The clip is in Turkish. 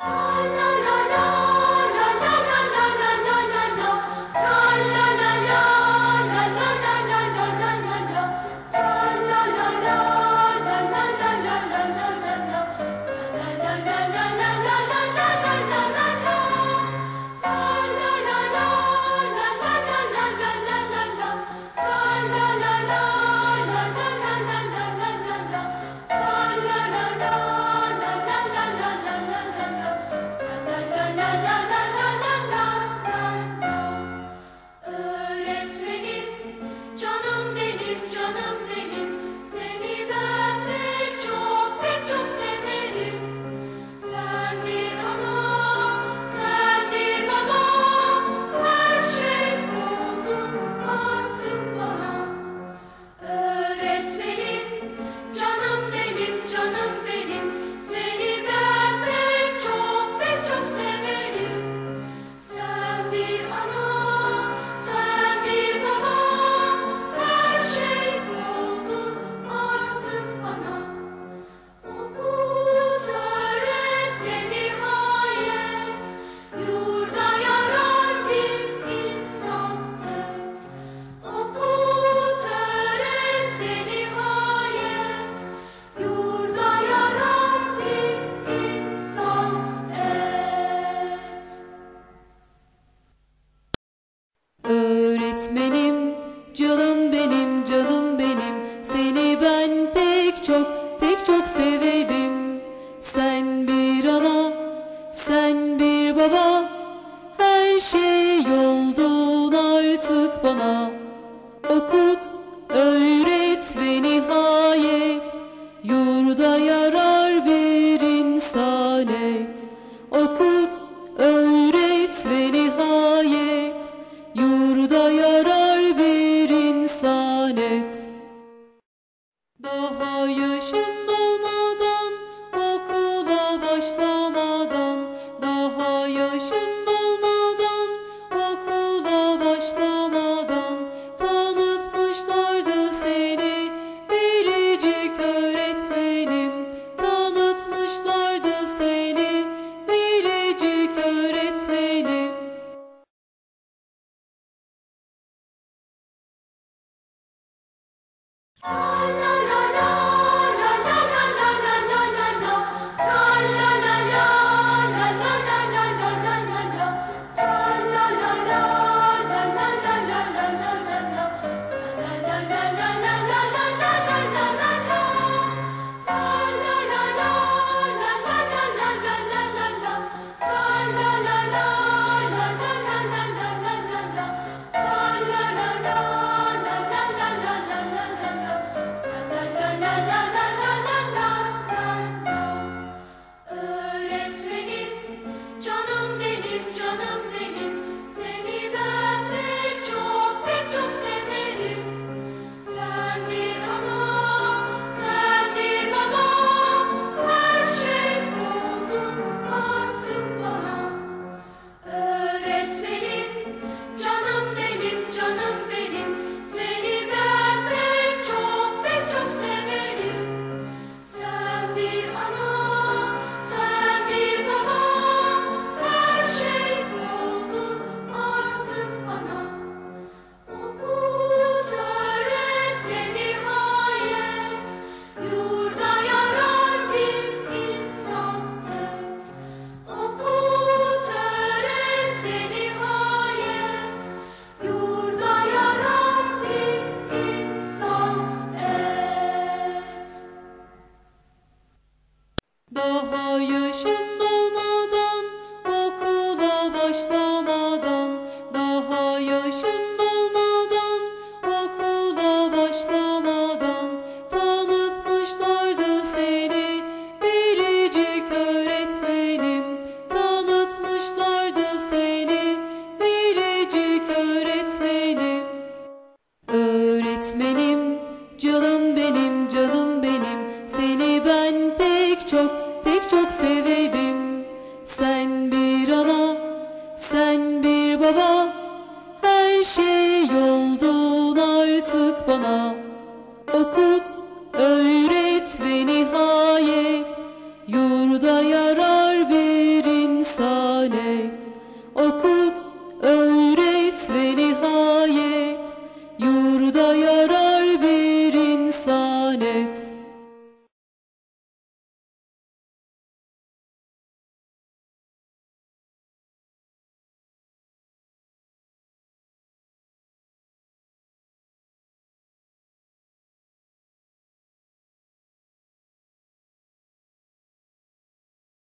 la la la. öğretmenim Canım benim canım benim. Seni ben pek çok pek çok severim. Sen bir ana sen bir baba. Her şey oldun artık bana. Okut öğret. Olá! Canım benim canım benim. Seni ben pek çok pek çok severim. Sen bir ana sen bir baba. Her şey oldun artık bana. Okut öğret ve nihayet. Yurda yarar bir insan et